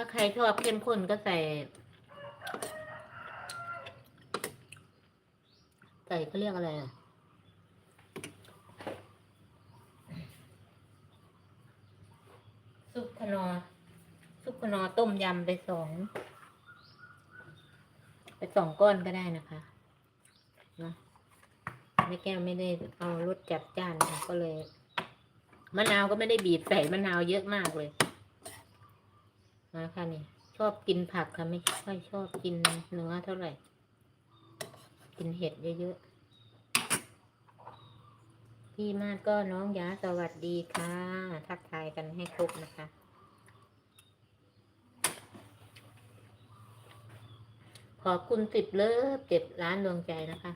ถ้าใครชอบเข้มข้นก็ใส่ ใส่เขาเรียกอะไรอะซุปขนอซุปขนอต้มยำไปสอง ไปสองก้อนก็ได้นะคะนะแม่แก้วไม่ได้เอารสจัดจ้านค่ะก็เลย มะนาวก็ไม่ได้บีบใส่มะนาวเยอะมากเลย มาค่ะนี่ ชอบกินผักค่ะไม่ค่อยชอบกินเนื้อเท่าไหร่ กินเห็ดเยอะๆพี่มาดก็น้องยาสวัสดีค่ะ ทักทายกันให้ครบนะคะขอบคุณสิบเลิฟเจ็ดล้านดวงใจนะคะ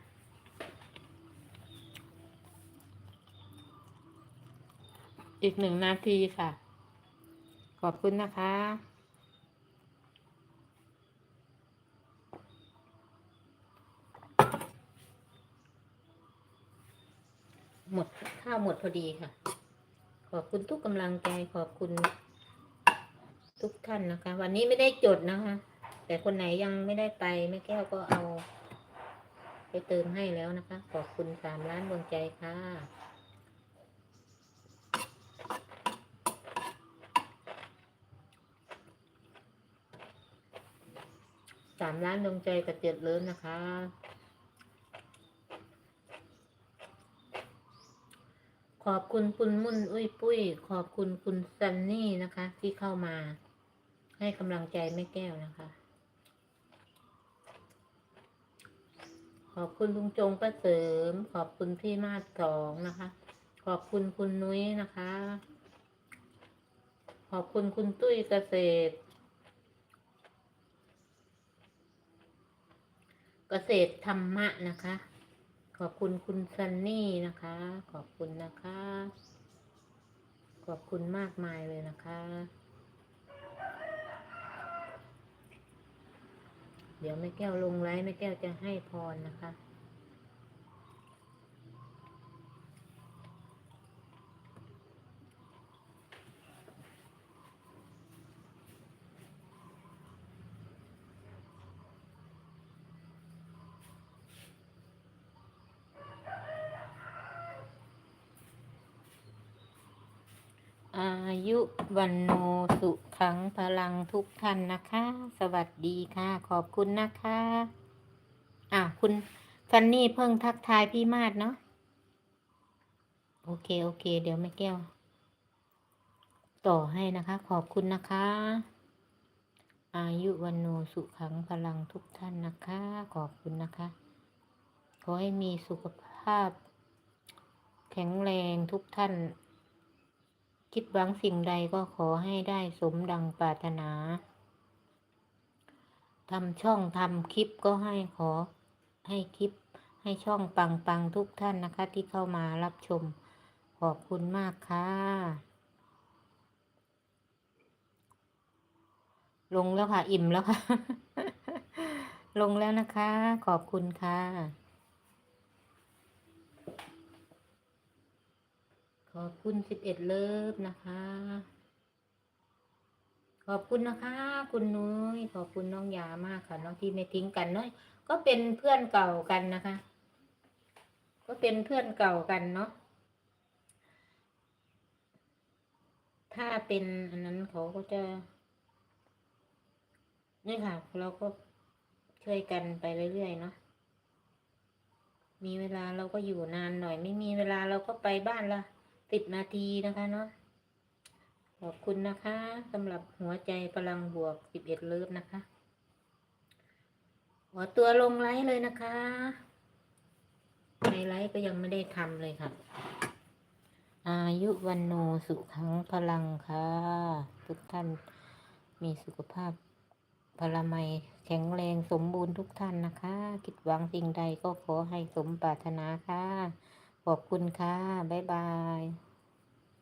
อีกหนึ่งนาทีค่ะ ขอบคุณนะคะ หมดข้าวหมดพอดีค่ะ ขอบคุณทุกกำลังใจขอบคุณ ทุกท่านนะคะ วันนี้ไม่ได้จดนะคะ แต่คนไหนยังไม่ได้ไปแม่แก้วก็เอา ไปเติมให้แล้วนะคะ ขอบคุณสามล้านดวงใจค่ะสามล้านดวงใจกับเจ็ดเลิศนะคะ ขอบคุณคุณมุ่นอุ้ยปุ้ย ขอบคุณคุณซันนี่นะคะ ที่เข้ามา ให้กำลังใจแม่แก้วนะคะ ขอบคุณลุงจงประเสริม ขอบคุณพี่มาศสองนะคะ ขอบคุณคุณนุ้ยนะคะ ขอบคุณคุณตุ้ยเกษตร เกษตรธรรมะนะคะ อบคุณคุณซันนี่นะคะ ขอบคุณนะคะ ขอบคุณมากมายเลยนะคะ เดี๋ยวแม่แก้วลงไลฟ์แม่แก้วจะให้พรนะคะ อายุวันโนสุขังพลังทุกท่านนะคะ สวัสดีค่ะ ขอบคุณนะคะ อ่าคุณซันนี่เพิ่งทักทายพี่มาดเนาะโอเค โอเค เดี๋ยวแม่แก้ว ต่อให้นะคะ ขอบคุณนะคะ อายุวันโนสุขังพลังทุกท่านนะคะ ขอบคุณนะคะ ขอให้มีสุขภาพ แข็งแรงทุกท่าน คิดหวังสิ่งใดก็ขอให้ได้สมดังปรารถนาทำช่องทำคลิปก็ให้ขอให้คลิปให้ช่องปังปังทุกท่านนะคะ ที่เข้ามารับชม ขอบคุณมากค่ะ ลงแล้วค่ะ อิ่มแล้วค่ะ ลงแล้วนะคะ ขอบคุณค่ะ ขอบคุณสิบเอ็ดเลิฟนะคะ ขอบคุณนะคะ คุณนุ้ยขอบคุณน้องยามากค่ะ น้องที่ไม่ทิ้งกันเนาะก็เป็นเพื่อนเก่ากันนะคะ ก็เป็นเพื่อนเก่ากันเนาะถ้าเป็นอันนั้นเขาก็จะนี่ค่ะ เราก็ช่วยกันไปเรื่อยๆเนาะมีเวลาเราก็อยู่นานหน่อย ไม่มีเวลาเราก็ไปบ้านละ สิบนาทีนะคะเนาะขอบคุณนะคะสำหรับหัวใจพลังบวกสิบเอ็ดเลิฟนะคะหัวตัวลงไลฟ์เลยนะคะในไลฟ์ก็ยังไม่ได้ทำเลยค่ะ อายุวันโนสุขังพลังค่ะ ทุกท่านมีสุขภาพพลามัยแข็งแรงสมบูรณ์ทุกท่านนะคะ คิดหวังสิ่งใดก็ขอให้สมปรารถนาค่ะ ขอบคุณค่ะ บ๊ายบาย